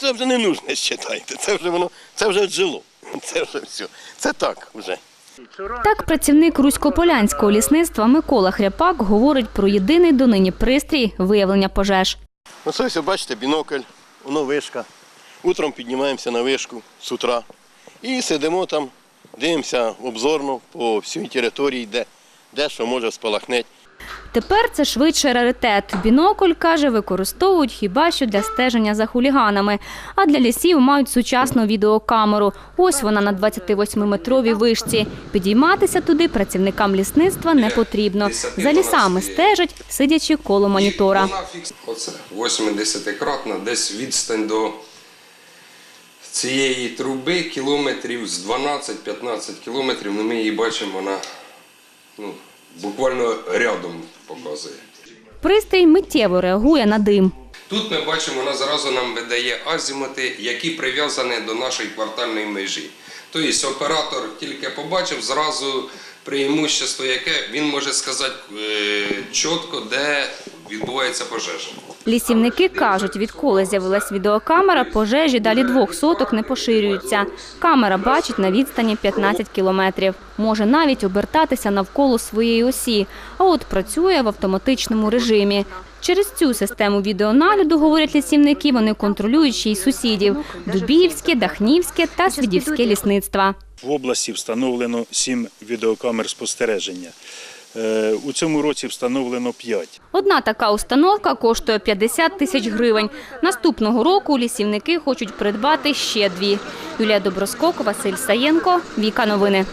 це вже не нужне, вважайте. Це вже воно, це вже жило. Це вже все. Це так вже. Так, працівник Руськополянського лісництва Микола Хряпак говорить про єдиний донині пристрій виявлення пожеж. Ну, ось, бачите, бінокль, воно вишка. Утром піднімаємося на вишку з утра і сидимо там, дивимося обзорно по всій території, де, де що може спалахнeti. Тепер це швидше раритет. Бінокль, каже, використовують хіба що для стеження за хуліганами. А для лісів мають сучасну відеокамеру. Ось вона на 28-метровій вишці. Підійматися туди працівникам лісництва не потрібно. За лісами стежать, сидячи коло монітора. Оце 80-кратна, десь відстань до цієї труби кілометрів з 12-15 кілометрів. Ну, ми її бачимо, вона ну, буквально рядом показує. Пристрій миттєво реагує на дим. Тут ми бачимо, вона зразу нам видає азімати, які прив'язані до нашої квартальної межі. Тобто оператор тільки побачив зразу преимущество, яке він може сказати е, чітко, де відбувається пожежа. Лісівники кажуть, відколи з'явилась відеокамера, пожежі далі двох соток не поширюються. Камера бачить на відстані 15 кілометрів. Може навіть обертатися навколо своєї осі, а от працює в автоматичному режимі. Через цю систему відеонагляду, говорять лісівники, вони контролюють ще й сусідів – Дубіївське, Дахнівське та Свідівське лісництва. В області встановлено 7 відеокамер спостереження. Е, У цьому році встановлено 5. Одна така установка коштує 50 тисяч гривень. Наступного року лісівники хочуть придбати ще дві. Юлія Доброскок, Василь Саєнко, Віка Новини.